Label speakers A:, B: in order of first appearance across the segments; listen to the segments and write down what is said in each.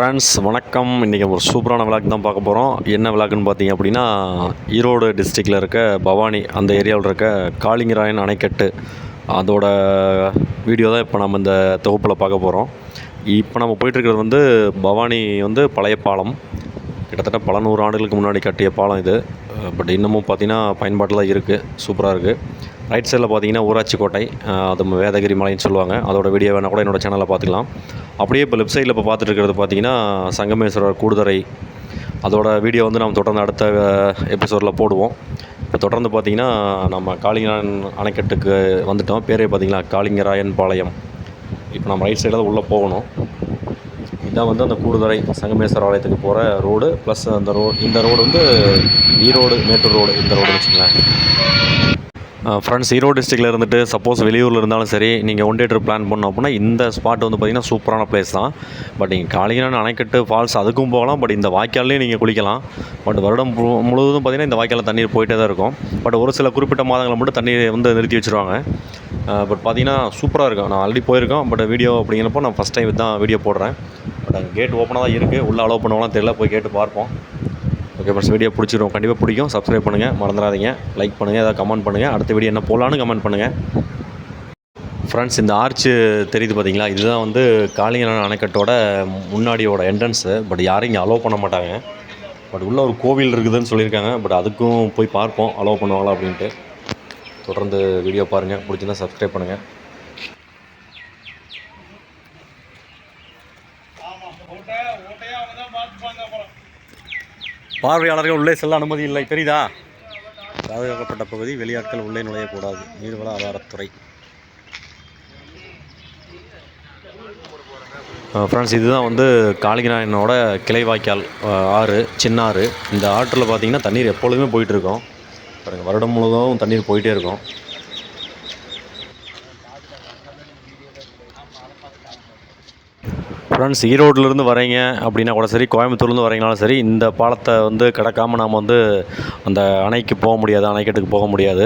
A: Friends வணக்கம். இன்றைக்கி ஒரு சூப்பரான விளாக் தான் பார்க்க போகிறோம் என்ன விளாக்குன்னு பார்த்தீங்க அப்படின்னா ஈரோடு டிஸ்ட்ரிக்டில் இருக்க பவானி அந்த ஏரியாவில் இருக்க காளிங்கராயன் அணைக்கட்டு. அதோட வீடியோ தான் இப்போ நம்ம இந்த தொகுப்பில் பார்க்க போகிறோம் இப்போ நம்ம போயிட்டுருக்கிறது வந்து பவானி வந்து பழைய பாலம். கிட்டத்தட்ட பல நூறு ஆண்டுகளுக்கு முன்னாடி கட்டிய பாலம் இது. பட் இன்னமும் பார்த்தீங்கன்னா பயன்பாட்டில் தான் இருக்குது சூப்பராக இருக்குது ரைட் சைடில் பார்த்தீங்கன்னா ஊராட்சி கோட்டை அது வேதகிரி மலைன்னு சொல்லுவாங்க. அதோட வீடியோ வேணால் கூட என்னோட சேனலில் பார்த்துக்கலாம். அப்படியே இப்போ லெஃப்ட் சைடில் இப்போ பார்த்துட்டு இருக்கிறது பார்த்தீங்கன்னா சங்கமேஸ்வரர் கூடுதுறை. அதோட வீடியோ வந்து நம்ம தொடர்ந்து அடுத்த எபிசோடில் போடுவோம். இப்போ தொடர்ந்து பார்த்தீங்கன்னா நம்ம காளிங்கராயன் அணைக்கட்டுக்கு வந்துட்டோம். பேரே பார்த்தீங்கன்னா காளிங்கராயன் பாளையம். இப்போ நம்ம ரைட் சைடில் உள்ளே போகணும். இதான் வந்து அந்த கூடுதுறை சங்கமேஸ்வர ஆலயத்துக்கு போகிற ரோடு ப்ளஸ் அந்த ரோ இந்த ரோடு வந்து ஈரோடு மேட்டூர் ரோடு இந்த ரோடு வச்சுக்கலாம் ஃப்ரெண்ட்ஸ் ஈரோடு டிஸ்ட்ரிக்டில் இருந்துட்டு சப்போஸ் வெளியூரில் இருந்தாலும் சரி நீங்கள் ஒன் டே ட்ரிப் பிளான் பண்ணோம் அப்படின்னா இந்த ஸ்பாட் வந்து பார்த்திங்கன்னா சூப்பரான பிளேஸ் தான். பட் நீங்கள் காளிங்கராயன் அணைக்கட்டு ஃபால்ஸ் அதுக்கும் போகலாம் பட் இந்த வாய்க்கால்லையும் நீங்கள் குளிக்கலாம். பட் வருடம் முழு- முழுவதும் பார்த்திங்கன்னா இந்த வாய்க்காலில் தண்ணீர் போயிட்டே தான் இருக்கும். பட் ஒரு சில குறிப்பிட்ட மாதங்களை மட்டும் தண்ணீர் வந்து நிறுத்தி வச்சுருவாங்க. பட் பார்த்திங்கன்னா சூப்பராக இருக்கும். நான் ஆல்ரெடி போயிருக்கோம் பட் வீடியோ அப்படிங்கிறப்போ நான் ஃபஸ்ட் டைம் தான் வீடியோ போடுறேன். பட் அங்கே கேட் ஓப்பனாக தான் இருக்குது உள்ளே அலோவ் பண்ணுவாங்களாம் தெரியல போய் கேட்டு பார்ப்போம். ஓகே ஃப்ரெண்ட்ஸ் வீடியோ பிடிச்சிரும் கண்டிப்பாக பிடிக்கும். சப்ஸ்கிரைப் பண்ணுங்கள் மறந்துடாதீங்க. லைக் பண்ணுங்கள் ஏதாவது கமெண்ட் பண்ணுங்கள் அடுத்த வீடியோ என்ன போகலான்னு கமெண்ட் பண்ணுங்கள் ஃப்ரெண்ட்ஸ் இந்த ஆர்ச்சு தெரியுது பார்த்தீங்களா இதுதான் வந்து காளிங்கராயன் அணைக்கட்டோட முன்னாடியோட என்ட்ரன்ஸு பட் யாரும் இங்கே அலோவ் பண்ண மாட்டாங்க. பட் உள்ளே ஒரு கோவில் இருக்குதுன்னு சொல்லியிருக்காங்க. பட் அதுக்கும் போய் பார்ப்போம் அலோவ் பண்ணுவாங்களா அப்படின்ட்டு. தொடர்ந்து வீடியோ பாருங்கள் பிடிச்சிருந்தா சப்ஸ்கிரைப் பண்ணுங்கள் பார்வையாளர்கள் உள்ளே செல்ல அனுமதி இல்லை தெரியுதா? பாதுகாக்கப்பட்ட பகுதி வெளியாட்கள் உள்ளே நுழையக்கூடாது. நீர்வள ஆதாரத்துறை. ஃப்ரெண்ட்ஸ் இதுதான் வந்து காளிங்கராயனோட கிளை வாய்க்கால் ஆறு சின்ன ஆறு இந்த ஆற்றில் பார்த்தீங்கன்னா தண்ணீர் எப்பொழுதுமே போயிட்டுருக்கோம் இருக்கும். வருடம் முழுவதும் தண்ணீர் போயிட்டே இருக்கும். ஃப்ரெண்ட்ஸ் ஈரோட்லேருந்து வரீங்க அப்படின்னா கூட சரி கோயம்புத்தூர்லேருந்து வரீங்கனாலும் சரி இந்த பாலத்தை வந்து கடக்காமல் நாம் வந்து அந்த அணைக்கு போக முடியாது அணைக்கட்டுக்கு போக முடியாது.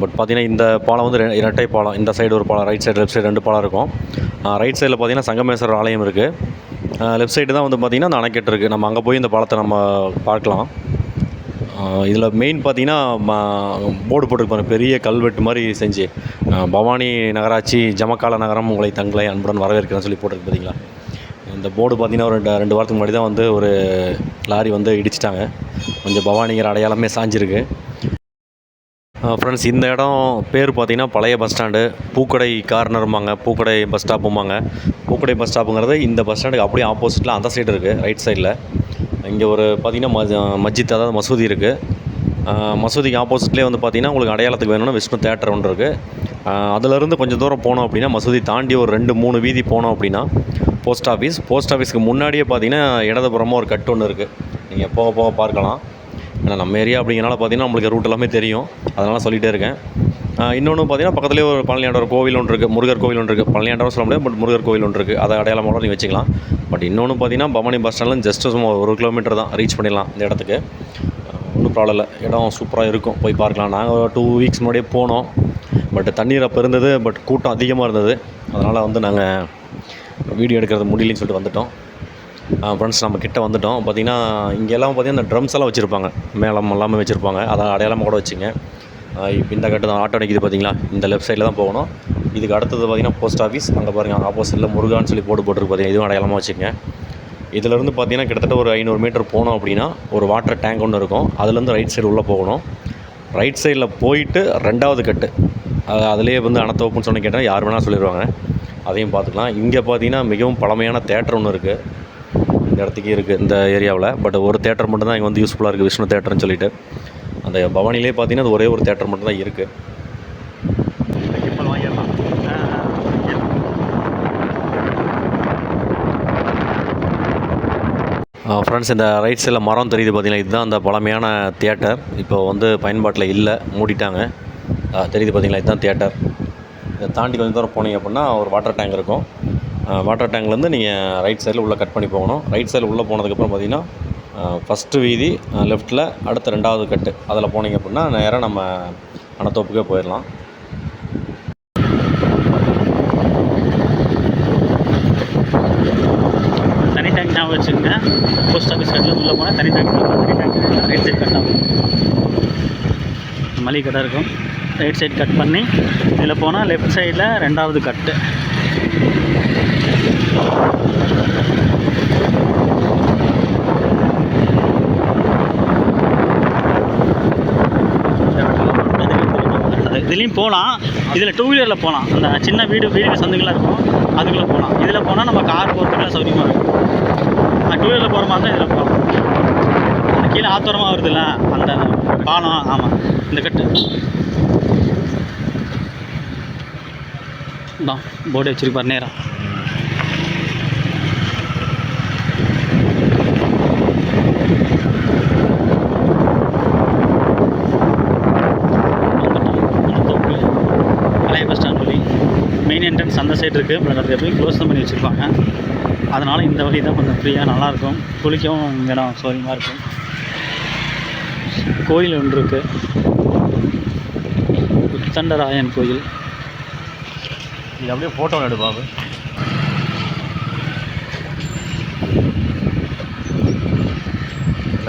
A: பட் பார்த்திங்கன்னா இந்த பாலம் வந்து ரெ- இரட்டை பாலம் இந்த சைடு ஒரு பாலம் ரைட் சைடு லெஃப்ட் சைடு ரெண்டு பாலம் இருக்கும். ரைட் சைடில் பார்த்தீங்கன்னா சங்கமேஸ்வரர் ஆலயம் இருக்குது லெஃப்ட் சைடு தான் வந்து பார்த்திங்கன்னா அந்த அணைக்கட்டு இருக்குது நம்ம அங்கே போய் இந்த பாலத்தை நம்ம பார்க்கலாம். இதில் மெயின் பார்த்திங்கன்னா போர்டு போட்டிருப்பாங்க பெரிய கல்வெட்டு மாதிரி செஞ்சு. பவானி நகராட்சி ஜமக்கால நகரம் உங்களை தங்களை அன்புடன் வரவேற்கிறேன்னு சொல்லி போட்டிருக்கு பார்த்தீங்களா இந்த போர்டு பார்த்தீங்கன்னா ஒரு ரெண்டு ரெண்டு வாரத்துக்கு முன்னாடி தான் வந்து ஒரு லாரி வந்து இடிச்சிட்டாங்க. கொஞ்சம் பவானிங்கிற அடையாளமே சாஞ்சிருக்கு. ஃப்ரெண்ட்ஸ் இந்த இடம் பேர் பார்த்திங்கன்னா பழைய பஸ் ஸ்டாண்டு பூக்கடை கார்னருமாங்க பூக்கடை பஸ் ஸ்டாப்புமாங்க பூக்கடை பஸ் ஸ்டாப்புங்கிறது இந்த பஸ் ஸ்டாண்டுக்கு அப்படியே ஆப்போசிட்டில் அந்த சைடு இருக்குது ரைட் சைடில் இங்கே ஒரு பார்த்தீங்கன்னா மஸ்ஜித் அதாவது மசூதி இருக்குது மசூதிக்கு ஆப்போசிட்லேயே வந்து பார்த்திங்கன்னா உங்களுக்கு அடையாளத்துக்கு வேணும்னா விஷ்ணு தேட்டர் ஒன்று இருக்குது அதிலிருந்து கொஞ்சம் தூரம் போனோம் அப்படின்னா மசூதி தாண்டி ஒரு ரெண்டு மூணு வீதி போனோம் அப்படின்னா போஸ்ட் ஆஃபீஸ் போஸ்ட் ஆஃபீஸ்க்கு முன்னாடியே பார்த்தீங்கன்னா இடதுபுறமாக ஒரு கட்டு ஒன்று இருக்குது நீங்கள் போக போக பார்க்கலாம். ஏன்னா நம்ம ஏரியா அப்படிங்கிறனால பார்த்தீங்கன்னா நம்மளுக்கு ரூட் எல்லாமே தெரியும். அதனால் சொல்லிகிட்டே இருக்கேன். இன்னொன்று பார்த்தீங்கன்னா பக்கத்துலேயே ஒரு பழனியாண்டவர் கோவில் ஒன்று இருக்குது முருகர் கோவில் ஒன்று இருக்குது பழனியாண்டவர் சொல்ல முடியாது பட் முருகர் கோவில் ஒன்று இருக்குது அதை அடையாளமாக நீங்கள் வச்சுக்கலாம். பட் இன்னொன்று பார்த்தீங்கன்னா பவானி பஸ் ஸ்டாண்ட்லேருந்து ஜஸ்ட் சும்மா ஒரு கிலோமீட்டர் தான். ரீச் பண்ணிடலாம் இந்த இடத்துக்கு. ஒன்றும் ப்ராப்ளம் இல்லை. இடம் சூப்பராக இருக்கும். போய் பார்க்கலாம். நாங்கள் டூ வீக்ஸ் முன்னாடியே போனோம். பட் தண்ணீர் அப்போ இருந்தது. பட் கூட்டம் அதிகமாக இருந்தது. அதனால் வந்து நாங்கள் வீடியோ எடுக்கிறது முடியலன்னு சொல்லிட்டு வந்துட்டோம். ஃப்ரெண்ட்ஸ் நம்ம கிட்ட வந்துட்டோம். பார்த்தீங்கன்னா இங்கெல்லாம் பார்த்திங்கன்னா பார்த்தீங்கன்னா இந்த ட்ரம்ஸ் எல்லாம் வச்சுருப்பாங்க. மேளம் எல்லாமே வச்சுருப்பாங்க. அதை அடையாளமாக கூட வச்சுங்க. இப்போ இந்த கட்டு தான் ஆட்டோ நிற்கிது பார்த்தீங்களா இந்த லெஃப்ட் சைடில் தான் போகணும். இதுக்கு அடுத்தது பார்த்தீங்கன்னா போஸ்ட் ஆஃபீஸ் அங்கே பாருங்கள் அங்கே ஆப்போசிட்டில் முருகான்னு சொல்லி போட்டு போட்டுருக்கு பார்த்தீங்கன்னா இதுவும் அடையாளமாக வச்சுங்க. இதிலேருந்து பார்த்தீங்கன்னா கிட்டத்தட்ட ஒரு ஐநூறு மீட்டர் போனோம் அப்படின்னா ஒரு வாட்டர் டேங்க் ஒன்று இருக்கும். அதுலேருந்து ரைட் சைடு உள்ளே போகணும். ரைட் சைடில் போயிட்டு ரெண்டாவது கட்டு. அது அதுலேயே வந்து அனத்தோப்புன்னு சொன்ன கேட்டால் யார் வேணால் சொல்லிடுவாங்க அதையும் பார்த்துக்கலாம். இங்கே பார்த்தீங்கன்னா மிகவும் பழமையான தேட்டர் ஒன்று இருக்குது இந்த இடத்துக்கு இருக்குது இந்த ஏரியாவில். பட் ஒரு தேட்டர் மட்டும்தான் இங்கே வந்து யூஸ்ஃபுல்லாக இருக்குது விஷ்ணு தேட்டர்னு சொல்லிட்டு. அந்த பவானிலே பார்த்தீங்கன்னா அது ஒரே ஒரு தேட்டர் மட்டும்தான் இருக்குது ஃப்ரெண்ட்ஸ் இந்த ரைட் சைடில் மரம் தெரியுது பார்த்தீங்கன்னா இதுதான் அந்த பழமையான தியேட்டர் இப்போ வந்து பயன்பாட்டில் இல்லை மூடிட்டாங்க. தெரியுது பார்த்தீங்களா? இதுதான் தியேட்டர் தாண்டி கொஞ்சம் தூரம் போனீங்க அப்படின்னா ஒரு வாட்டர் டேங்க் இருக்கும். வாட்டர் டேங்க்லேருந்து நீங்கள் ரைட் சைடில் உள்ளே கட் பண்ணி போகணும். ரைட் சைடில் உள்ளே போனதுக்கப்புறம் பார்த்தீங்கன்னா ஃபஸ்ட்டு வீதி லெஃப்ட்டில் அடுத்த ரெண்டாவது கட்டு அதில் போனீங்க அப்படின்னா நேராக நம்ம அனத்தோப்புக்கே போயிடலாம்
B: தனி டேங்க் ஞாபகம் தனி டேங்க் தனி டேங்க் ரைட் சைட் கட் ஆகும். மளிகை கடை இருக்கும். ரைட் சைடு கட் பண்ணி இதில் போனால் லெஃப்ட் சைடில் ரெண்டாவது கட்டு. இதுலேயும் போகலாம். இதில் டூ வீலரில் போகலாம். அந்த சின்ன வீடு வீடு சந்துங்களாக இருக்கும். அதுக்குள்ளே போகலாம். இதில் போனால் நம்ம கார் போகிறதுக்குலாம் சௌகரியமாக இருக்கும். டூ வீலரில் போகிற மாதிரி தான் இதில் போகலாம். கீழே ஆத்தோரமாக வருதுல்ல அந்த பாலம் ஆமாம் இந்த கட்டு. தான். போர்டு வச்சிருப்பார் நேரம் பஸ் ஸ்டாண்ட் மெயின் என்ட்ரன்ஸ் அந்த சைடு இருக்குது பட் போய் க்ளோஸ் தான் பண்ணி வச்சுருப்பாங்க. அதனால் இந்த வழி தான் கொஞ்சம் ஃப்ரீயாக நல்லாயிருக்கும். குளிக்கவும் இடம் சௌரியமாக இருக்கும். கோயில் ஒன்று இருக்குது உத்தண்டராயன் கோயில்.
A: இது அப்படியே ஃபோட்டோ எடு பாபு.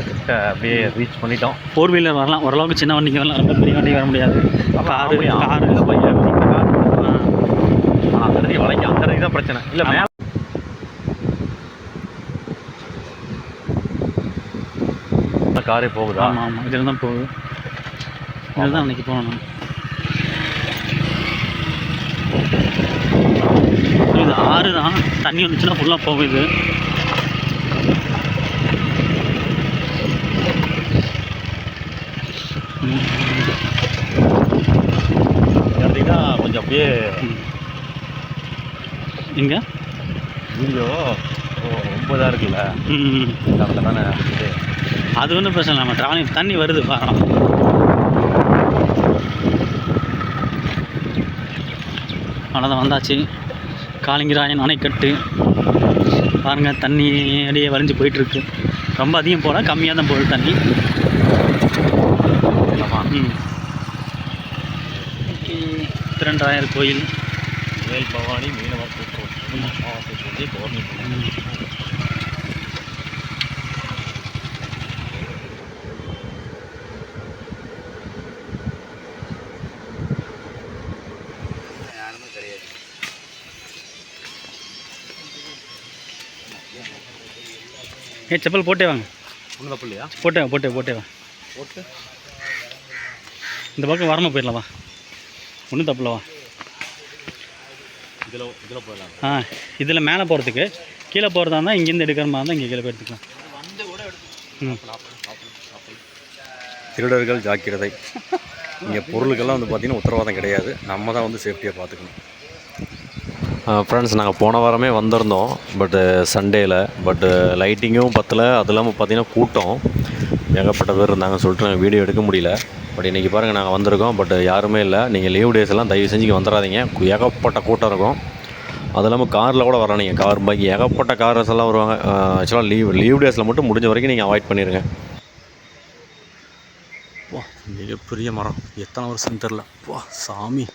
A: கிட்ட அப்படியே ரீச் பண்ணிட்டோம்.
B: ஃபோர் வீலர் வரலாம். ஓரளவுக்கு சின்ன வண்டிக்கு வரலாம். ரொம்ப பெரிய வண்டிக்கு வர முடியாது. காரு காரு
A: அந்த இடத்துக்கு வளைக்க அந்த இடத்துக்கு தான் பிரச்சனை. இல்லை மேலே காரே போகுதா?
B: ஆமாம் ஆமாம் இதில் தான் போகுது. இதில் தான் அன்றைக்கி போகணும் இது ஆறு தான். தண்ணி வந்துச்சுன்னா ஃபுல்லாக போகுது
A: தான் கொஞ்சம் அப்படியே
B: இங்கே
A: வீடியோ ரொம்ப இதாக இருக்குல்ல? தானே
B: அது ஒன்றும் பிரச்சனை இல்லை நம்ம ட்ராவலிங் தண்ணி வருது பாரம் அவ்வளோதான் வந்தாச்சு. காளிங்கராயன் அணைக்கட்டு. பாருங்கள் தண்ணி அப்படியே வலிஞ்சு போயிட்டுருக்கு. ரொம்ப அதிகம் போகல கம்மியாக தான் போகுது தண்ணி.
A: ஆமாம்
B: ம். திருண்டாயர் கோயில்.
A: வேல் பவானி மீனவர் கூட்டுறவு மாவட்டத்தில்
B: ஏ செப்பல் போட்டே வாங்க.
A: ஒன்றும் தப்பு இல்லையா
B: போட்டே வா போட்டே போட்டே வா.
A: ஓகே.
B: இந்த பக்கம் வரமா போயிடலாம் வா. ஒன்றும் தப்பில்ல வா.
A: இதில் இதில் போயிடலாம்.
B: ஆ இதில் மேலே போகிறதுக்கு கீழே போகிறதா இருந்தால் இங்கேருந்து எடுக்கிற மாதிரி இருந்தால் இங்கே கீழே போய் எடுத்துக்கலாம். ம்.
A: திருடர்கள் ஜாக்கிரதை. இங்கே பொருளுக்கெல்லாம் வந்து பார்த்திங்கன்னா உத்தரவாதம் கிடையாது. நம்ம தான் வந்து சேஃப்டியாக பார்த்துக்கணும் ஃப்ரெண்ட்ஸ் நாங்கள் போன வாரமே வந்திருந்தோம் பட்டு சண்டேயில் பட்டு லைட்டிங்கும் பத்தலை அது இல்லாமல் பார்த்திங்கன்னா கூட்டம். ஏகப்பட்ட பேர் இருந்தாங்க சொல்லிட்டு நாங்கள் வீடியோ எடுக்க முடியல. பட் இன்றைக்கி பாருங்கள் நாங்கள் வந்திருக்கோம் பட் யாருமே இல்லை. நீங்கள் லீவ் டேஸ் எல்லாம் தயவு செஞ்சு வந்துடாதீங்க ஏகப்பட்ட கூட்டம் இருக்கும். அது இல்லாமல் காரில் கூட வரானீங்க கார் பைக் ஏகப்பட்ட கார்ஸ் எல்லாம் வருவாங்க. ஆக்சுவலாக லீவ் லீவ் டேஸில் மட்டும் முடிஞ்ச வரைக்கும் நீங்கள் அவாய்ட் பண்ணிடுங்க வா மிகப்பெரிய மரம். எத்தனை வருஷம் தெரில வா சாமி.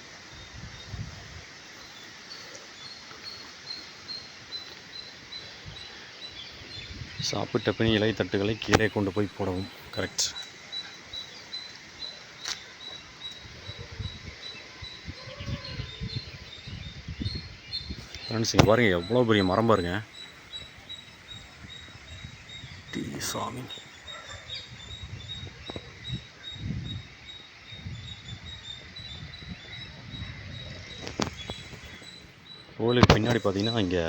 A: சாப்பிட்ட பின் இலை தட்டுகளை கீழே கொண்டு போய் போடவும். கரெக்ட் ஃப்ரெண்ட்ஸ் இங்கே பாருங்கள் எவ்வளோ பெரிய மரம் பாருங்க. டி சாமி. கோயிலுக்கு பின்னாடி பார்த்தீங்கன்னா இங்கே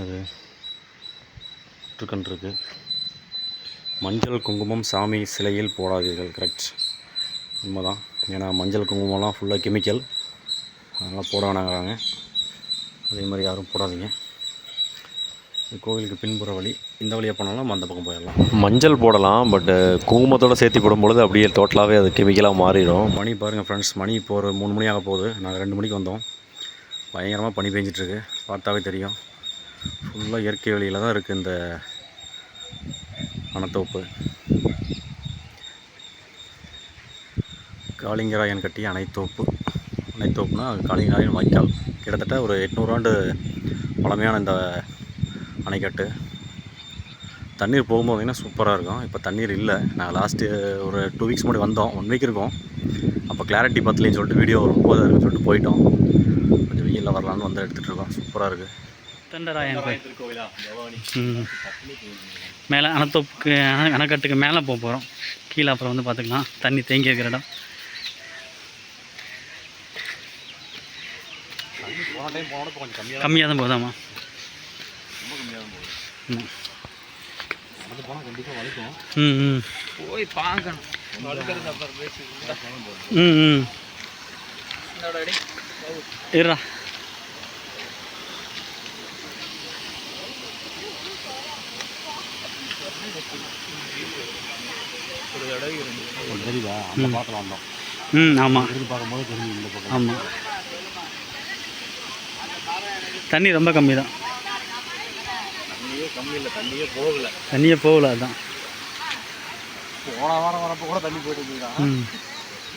A: அது திருக்கன் இருக்கு. மஞ்சள் குங்குமம் சாமி சிலையில் போடாதீர்கள் கரெக்ட் உண்மைதான். ஏன்னா மஞ்சள் குங்குமம்லாம் ஃபுல்லாக கெமிக்கல் அதனால் போட வேணாங்கிறாங்க அதே மாதிரி யாரும் போடாதீங்க. கோவிலுக்கு பின்புற வழி. இந்த வழியாக போனாலும் அந்த பக்கம் போயிடலாம். மஞ்சள் போடலாம் பட்டு குங்குமத்தோடு சேர்த்து போடும்பொழுது அப்படியே டோட்டலாகவே அது கெமிக்கலாக மாறிடும். மணி பாருங்கள் ஃப்ரெண்ட்ஸ் மணி இப்போ ஒரு மூணு மணி ஆக போகுது. நாங்கள் ரெண்டு மணிக்கு வந்தோம். பயங்கரமாக பனி பெஞ்சிட்ருக்கு பார்த்தாவே தெரியும். ஃபுல்லாக இயற்கை வழியில் தான் இருக்குது இந்த அணத்தோப்பு காளிங்கராயன் கட்டிய அணைத்தோப்பு. அணைத்தோப்புனா காளிங்கராயன் வாய்க்கால். கிட்டத்தட்ட ஒரு எட்நூறு ஆண்டு பழமையான இந்த அணைக்கட்டு. தண்ணீர் போகும்போது பார்த்திங்கன்னா சூப்பராக இருக்கும். இப்போ தண்ணீர் இல்லை. நாங்கள் லாஸ்ட்டு ஒரு டூ வீக்ஸ் முன்னாடி வந்தோம். ஒன் வீக் இருக்கும். அப்போ கிளாரிட்டி பத்தலைன்னு சொல்லிட்டு வீடியோ ரொம்ப இருக்குன்னு சொல்லிட்டு போயிட்டோம். கொஞ்சம் வெயிலில் வரலான்னு வந்து எடுத்துகிட்டு இருக்கோம். சூப்பராக இருக்குது
B: தண்டராயன் கோயில். மேலே அணத்தோப்புக்கு அணை அணைக்கட்டுக்கு மேலே போக போகிறோம் கீழே அப்புறம் வந்து பார்த்துக்கலாம். தண்ணி தேங்கி இருக்கிற இடம்.
A: கம்மியாக
B: தான்
A: போகுது
B: ம்.
C: போய் பார்க்கணும்
B: ம் ம். இருடா.
A: தெரியுதா? அந்த பாத்தில் வந்தோம்.
B: ம் ஆமாம்
A: இருந்து பார்க்கும்போது தெரியும் இந்த பக்கம்.
B: ஆமாம் தண்ணி ரொம்ப கம்மி தான்
A: தண்ணியே கம்மி இல்லை தண்ணியே போகல.
B: தண்ணியே போகல அதுதான்
A: போன வாரம் வரப்போ கூட தண்ணி போயிட்டு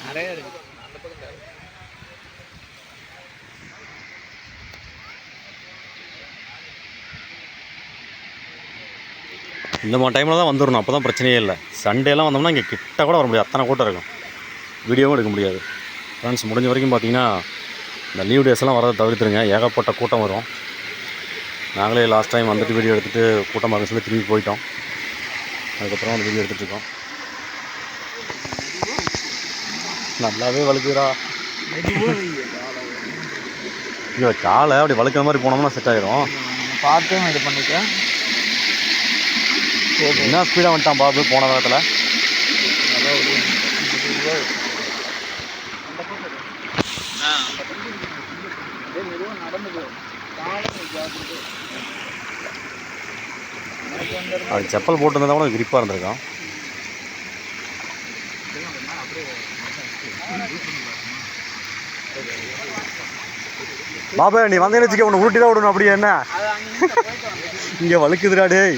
C: நிறைய இருக்கு.
A: இந்த மாதிரி டைமில் தான் வந்துடணும் அப்போ தான் பிரச்சனையே இல்லை. சண்டேலாம் வந்தோம்னா இங்கே கிட்ட கூட வர முடியாது. அத்தனை கூட்டம் இருக்கும். வீடியோவும் எடுக்க முடியாது. ஃப்ரெண்ட்ஸ் முடிஞ்ச வரைக்கும் பார்த்தீங்கன்னா இந்த லீவ் டேஸ்லாம் வரதை தவிர்த்துருங்க. ஏகப்பட்ட கூட்டம் வரும். நாங்களே லாஸ்ட் டைம் வந்துட்டு வீடியோ எடுத்துகிட்டு கூட்டமாக இருக்குன்னு சொல்லி திரும்பி போயிட்டோம். அதுக்கப்புறம் அந்த வீடியோ எடுத்துகிட்ருக்கோம் நல்லாவே வலுக்குறா ஐயோ காலை அப்படி வலுக்கிற மாதிரி போனோம்னா செட் ஆகிரும்
C: பார்த்தும் இது பண்ணிக்க
A: என்ன ஸ்பீடாக வந்துட்டான் பாபு போன நேரத்தில் அது செப்பல் போட்டிருந்தா கூட கிரிப்பாக இருந்திருக்கான். பாபா நீ வந்தேன்னு வச்சுக்க உன்னை உருட்டி தான் விடணும் அப்படியே என்ன? இங்கே வழுக்குதுடா டேய்.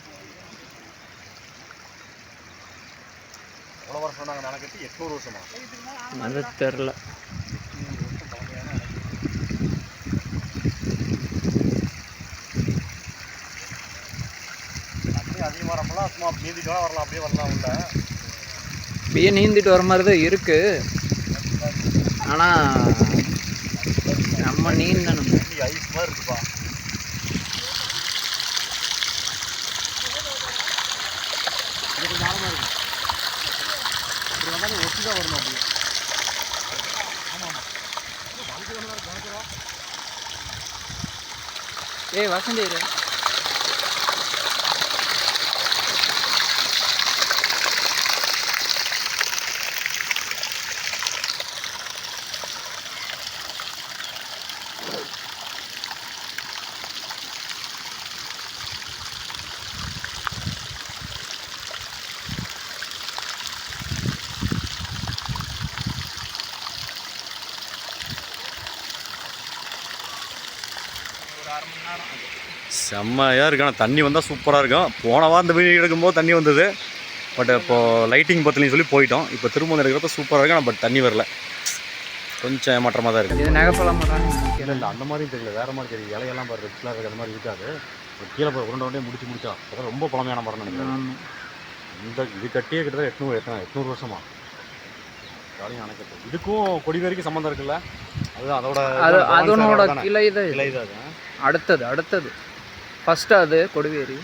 A: எவ்வளோ வருஷம் நாங்கள் நடக்கட்டி எட்நூறு வருஷமா?
C: அது தெரில
A: அதிகமாக வரப்பெல்லாம் சும்மா நீந்திட்டு வரலாம் அப்படியே வரலாம் உள்ள.
C: அப்படியே நீந்திட்டு வர மாதிரி தான் இருக்கு. ஆனால் நம்ம நீந்தணும்.
A: ஐஸ் மாதிரி இருக்குப்பா இது கொஞ்சம் ஆழமாக இருக்கு இப்படி வந்தாலும் ஒட்டி தான் வரணும் அப்படியே
C: ஏய் வசந்தி
A: செம்மையாக இருக்கு. ஆனால் தண்ணி வந்தால் சூப்பராக இருக்கும் போன வாரம் இந்த வீடியோ எடுக்கும்போது தண்ணி வந்தது. பட் இப்போது லைட்டிங் பத்தலைன்னு சொல்லி போயிட்டோம். இப்போ திரும்ப எடுக்கிறப்ப சூப்பராக இருக்கு. ஆனால் பட் தண்ணி வரல. கொஞ்சம் ஏமாற்றமாக தான் இருக்குது
C: இது நகைப்பழம்
A: இல்லை இல்லை அந்த மாதிரியும் தெரியல. வேறு மாதிரி தெரியும் இலையெல்லாம் பாரு ரெட் கலர் அந்த மாதிரி இருக்காது. கீழே போய் உருண்டை உடனே முடிச்சு முடிச்சா. அதான் ரொம்ப பழமையான மரம் நினைக்கிறேன். இந்த இது கட்டியே கிட்டத்தட்ட எட்நூறு எத்தனை எட்நூறு வருஷமா. ஜாலியாக அணைக்கட்டு. இதுக்கும் கொடி வரைக்கும் சம்மந்தம் இருக்குல்ல? அதுதான் அதோட
C: அதனோட
A: தானே?
C: கிளை தான் இது.
A: கிளை தான்?
C: அடுத்தது அடுத்தது. ஃபஸ்ட்டு அது கொடுவேரி.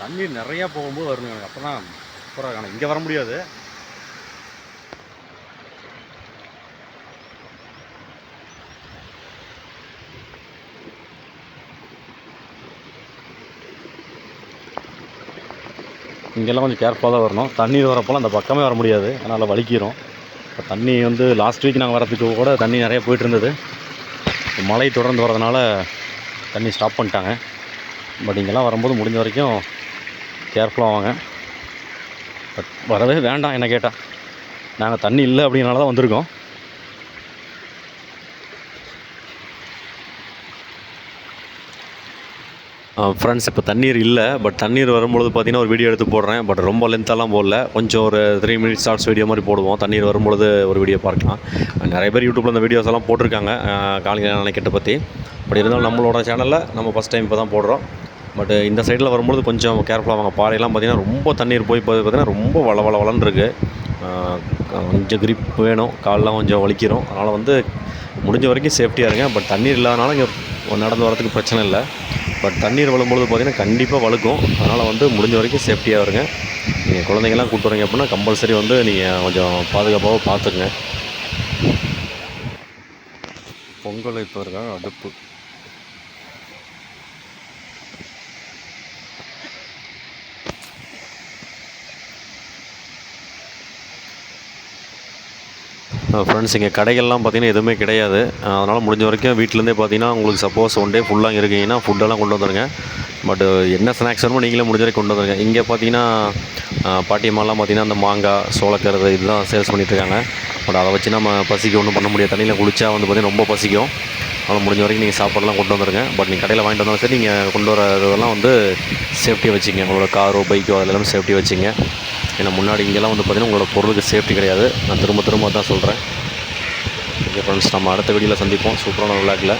A: தண்ணி நிறையா போகும்போது வரும் எனக்கு. அப்போ தான் சூப்பராக இருக்கும் இங்கே வர முடியாது. இங்கெல்லாம் கொஞ்சம் கேர்ஃபுல்லாக தான் வரணும். தண்ணீர் வரப்போலாம் அந்த பக்கமே வர முடியாது. அதனால் வலிக்கிறோம். இப்போ தண்ணி வந்து லாஸ்ட் வீக் நாங்கள் வரதுக்கு கூட தண்ணி நிறைய போயிட்டு இருந்தது. மழை தொடர்ந்து வரதுனால தண்ணி ஸ்டாப் பண்ணிட்டாங்க. பட் இங்கெல்லாம் வரும்போது முடிஞ்ச வரைக்கும் கேர்ஃபுல்லாக வாங்க. பட் வரவே வேண்டாம் என்ன கேட்டால் நாங்கள் தண்ணி இல்லை அப்படின்னால தான் வந்திருக்கோம். ஃப்ரெண்ட்ஸ் இப்போ தண்ணீர் இல்லை. பட் தண்ணீர் வரும்பொழுது பார்த்திங்கன்னா ஒரு வீடியோ எடுத்து போடுறேன். பட் ரொம்ப லென்த்தாலாம் போடல. கொஞ்சம் ஒரு த்ரீ மினிட்ஸ் ஷார்ட்ஸ் வீடியோ மாதிரி போடுவோம். தண்ணீர் வரும்பொழுது ஒரு வீடியோ பார்க்கலாம். நிறைய பேர் யூடியூப்பில் அந்த வீடியோஸ் எல்லாம் போட்டிருக்காங்க. காலிங்க அணைக்கட்டை பற்றி பட் இருந்தாலும் நம்மளோட சேனலில் நம்ம ஃபஸ்ட் டைம் இப்போ தான் போடுறோம். பட் இந்த சைடில் வரும்பொழுது கொஞ்சம் கேர்ஃபுல்லாக வாங்க. பாறையெல்லாம் பார்த்திங்கன்னா ரொம்ப தண்ணீர் போய் போய் பார்த்தீங்கன்னா ரொம்ப வள வள வளன்னு இருக்குது கொஞ்சம் கிரிப் வேணும். கால்லாம் கொஞ்சம் வலிக்கிறோம். அதனால் வந்து முடிஞ்ச வரைக்கும் சேஃப்டியாக இருங்க. பட் தண்ணீர் இல்லாதனால இங்கே நடந்து வரதுக்கு பிரச்சனை இல்லை. பட் தண்ணீர் விழும்பொழுது பார்த்திங்கன்னா கண்டிப்பாக வழுக்கும். அதனால் வந்து முடிஞ்ச வரைக்கும் சேஃப்டியாக இருங்க. நீங்கள் குழந்தைங்கள்லாம் கூப்பிட்டு வரீங்க அப்படின்னா கம்பல்சரி வந்து நீங்கள் கொஞ்சம் பாதுகாப்பாக பார்த்துக்குங்க பொங்கல் இப்போ இருக்கா? அடுப்பு. Uh, ஃப்ரெண்ட்ஸ் இங்கே கடைகள்லாம் பார்த்தீங்கன்னா எதுவுமே கிடையாது. Uh, அதனால் முடிஞ்ச வரைக்கும் வீட்டிலேருந்தே பார்த்தீங்கன்னா உங்களுக்கு சப்போஸ் ஒன் டே ஃபுல்லாக இருக்கீங்கன்னா ஃபுட்டெல்லாம் கொண்டு வந்துருங்க. பட் uh, என்ன ஸ்நாக்ஸ் வேணுமோ நீங்களே முடிஞ்ச வரைக்கும் கொண்டு வந்துருங்க. இங்கே பார்த்தீங்கன்னா பாட்டியம்மாலாம் பார்த்தீங்கன்னா அந்த மாங்காய் சோளக்கருது இதெல்லாம் சேல்ஸ் பண்ணிகிட்ருக்காங்க பட் அதை வச்சு நம்ம பசிக்க ஒன்றும் பண்ண முடியாது. தண்ணியில் குளிச்சா வந்து பார்த்தீங்கன்னா ரொம்ப பசிக்கும். அதனால் முடிஞ்ச வரைக்கும் நீங்கள் சாப்பாடெல்லாம் கொண்டு வந்துருங்க. பட் நீங்கள் கடையில் வாங்கிட்டு வந்தாலும் சரி நீங்கள் கொண்டு வர இதெல்லாம் வந்து சேஃப்டியாக வச்சுங்க உங்களோட காரோ பைக்கோ அதெல்லாம் சேஃப்டியாக வச்சுங்க ஏன்னா முன்னாடி இங்கெல்லாம் வந்து பார்த்தீங்கன்னா உங்களோட பொருளுக்கு சேஃப்டி கிடையாது. நான் திரும்ப திரும்ப தான் சொல்கிறேன் ஓகே ஃப்ரெண்ட்ஸ் நம்ம அடுத்த வீடியோவில் சந்திப்போம். சூப்பரான விளாட்டில்